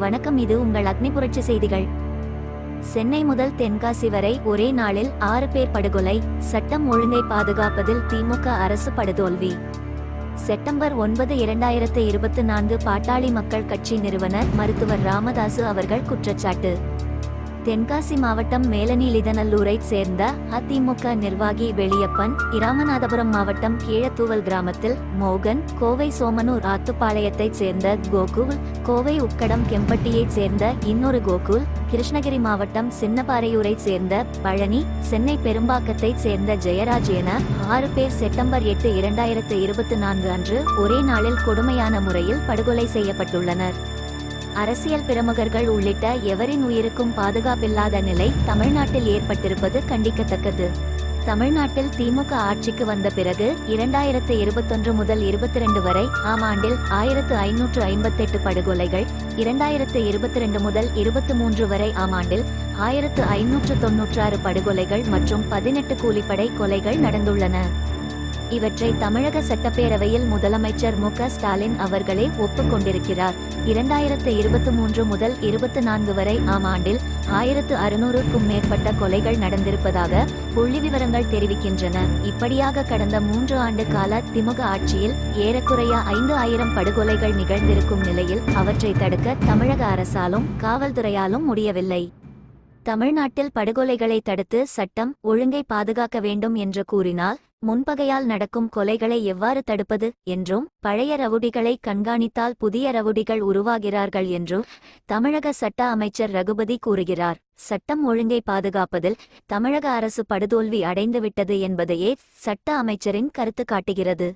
வணக்கம் இது உங்கள் அக்னி புரட்சி செய்திகள். சென்னை முதல் தென்காசி வரை ஒரே நாளில் ஆறு பேர் படுகொலை சட்டம் ஒழுங்கை பாதுகாப்பதில் திமுக அரசு படுதோல்வி. செப்டம்பர் ஒன்பது இரண்டாயிரத்து இருபத்தி நான்கு பாட்டாளி மக்கள் கட்சி நிறுவனர் மருத்துவர் ராமதாசு அவர்கள் குற்றச்சாட்டு. தென்காசி மாவட்டம் மேலநீலிதநல்லூரைச் சேர்ந்த அதிமுக நிர்வாகி வெளியப்பன் இராமநாதபுரம் மாவட்டம் கீழத்தூவல் கிராமத்தில் மோகன் கோவை சோமனூர் ஆத்துப்பாளையத்தைச் சேர்ந்த கோகுல் கோவை உக்கடம் கெம்பட்டியைச் சேர்ந்த இன்னொரு கோகுல் கிருஷ்ணகிரி மாவட்டம் சின்னபாறையூரைச் சேர்ந்த பழனி சென்னை பெரும்பாக்கத்தைச் சேர்ந்த ஜெயராஜ் என ஆறு பேர் செப்டம்பர் எட்டு இரண்டாயிரத்து இருபத்தி நான்கு அன்று ஒரே நாளில் கொடுமையான முறையில் படுகொலை செய்யப்பட்டுள்ளனர். அரசியல் பிரமுகர்கள் உள்ளிட்ட எவரின் உயிருக்கும் பாதுகாப்பில்லாத நிலை தமிழ்நாட்டில் ஏற்பட்டிருப்பது கண்டிக்கத்தக்கது. தமிழ்நாட்டில் திமுக ஆட்சிக்கு வந்த பிறகு இரண்டாயிரத்து இருபத்தொன்று முதல் இருபத்தி ரெண்டு வரை ஆம் ஆண்டில் ஆயிரத்து ஐநூற்று ஐம்பத்தெட்டு படுகொலைகள் இரண்டாயிரத்து இருபத்தி ரெண்டு முதல் இருபத்தி மூன்று வரை ஆம் ஆண்டில் ஆயிரத்து ஐநூற்று தொன்னூற்றாறு படுகொலைகள் மற்றும் பதினெட்டு கூலிப்படை கொலைகள் நடந்துள்ளன. இவற்றை தமிழக சட்டப்பேரவையில் முதலமைச்சர் மு ஸ்டாலின் அவர்களே ஒப்புக்கொண்டிருக்கிறார். இரண்டாயிரத்து இருபத்தி மூன்று முதல் இருபத்தி நான்கு வரை ஆம் ஆண்டில் ஆயிரத்து அறுநூறுக்கும் மேற்பட்ட கொலைகள் நடந்திருப்பதாக புள்ளி விவரங்கள் தெரிவிக்கின்றன. இப்படியாக கடந்த மூன்று ஆண்டு கால திமுக ஆட்சியில் ஏறக்குறைய ஐந்து ஆயிரம் படுகொலைகள் நிகழ்ந்திருக்கும் நிலையில் அவற்றை தடுக்க தமிழக அரசாலும் காவல்துறையாலும் முடியவில்லை. தமிழ்நாட்டில் படுகொலைகளை தடுத்து சட்டம் ஒழுங்கை பாதுகாக்க வேண்டும் என்று கூறினால் முன்பகையால் நடக்கும் கொலைகளை எவ்வாறு தடுப்பது என்றும் பழைய ரவுடிகளை கண்காணித்தால் புதிய ரவுடிகள் உருவாகிறார்கள் என்றும் தமிழக சட்ட அமைச்சர் ரகுபதி கூறுகிறார். சட்டம் ஒழுங்கை பாதுகாப்பதில் தமிழக அரசு படுதோல்வி அடைந்துவிட்டது என்பதையே சட்ட அமைச்சரின் கருத்து காட்டுகிறது.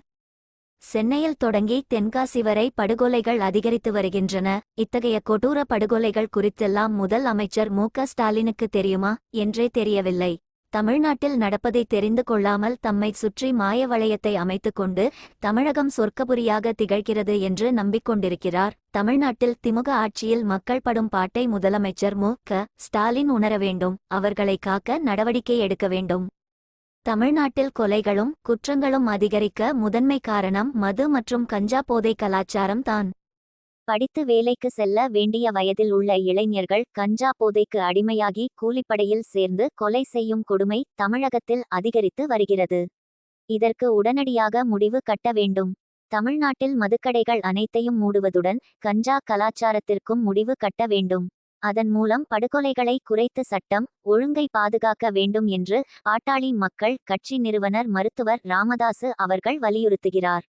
சென்னையில் தொடங்கி தென்காசி வரை படுகொலைகள் அதிகரித்து வருகின்றன. இத்தகைய கொடூர படுகொலைகள் குறித்தெல்லாம் முதல் அமைச்சர் மு க ஸ்டாலினுக்கு தெரியுமா? என்றே தெரியவில்லை. தமிழ்நாட்டில் நடப்பதை தெரிந்து கொள்ளாமல் தம்மை சுற்றி மாய வளையத்தை அமைத்துக் கொண்டு தமிழகம் சொர்க்கபுரியாக திகழ்கிறது என்று நம்பிக்கொண்டிருக்கிறார். தமிழ்நாட்டில் திமுக ஆட்சியில் மக்கள் படும் பாட்டை முதலமைச்சர் மு. க. ஸ்டாலின் உணர வேண்டும். அவர்களை காக்க நடவடிக்கை எடுக்க வேண்டும். தமிழ்நாட்டில் கொலைகளும் குற்றங்களும் அதிகரிக்க முதன்மை காரணம் மது மற்றும் கஞ்சா போதை கலாச்சாரம் தான். படித்து வேலைக்கு செல்ல வேண்டிய வயதில் உள்ள இளைஞர்கள் கஞ்சா போதைக்கு அடிமையாகி கூலிப்படையில் சேர்ந்து கொலை செய்யும் கொடுமை தமிழகத்தில் அதிகரித்து வருகிறது. இதற்கு உடனடியாக முடிவு கட்ட வேண்டும். தமிழ்நாட்டில் மதுக்கடைகள் அனைத்தையும் மூடுவதுடன் கஞ்சா கலாச்சாரத்திற்கும் முடிவு கட்ட வேண்டும். அதன் மூலம் படுகொலைகளை குறைத்து சட்டம் ஒழுங்கை பாதுகாக்க வேண்டும் என்று பாட்டாளி மக்கள் கட்சி நிறுவனர் மருத்துவர் ராமதாசு அவர்கள் வலியுறுத்துகிறார்.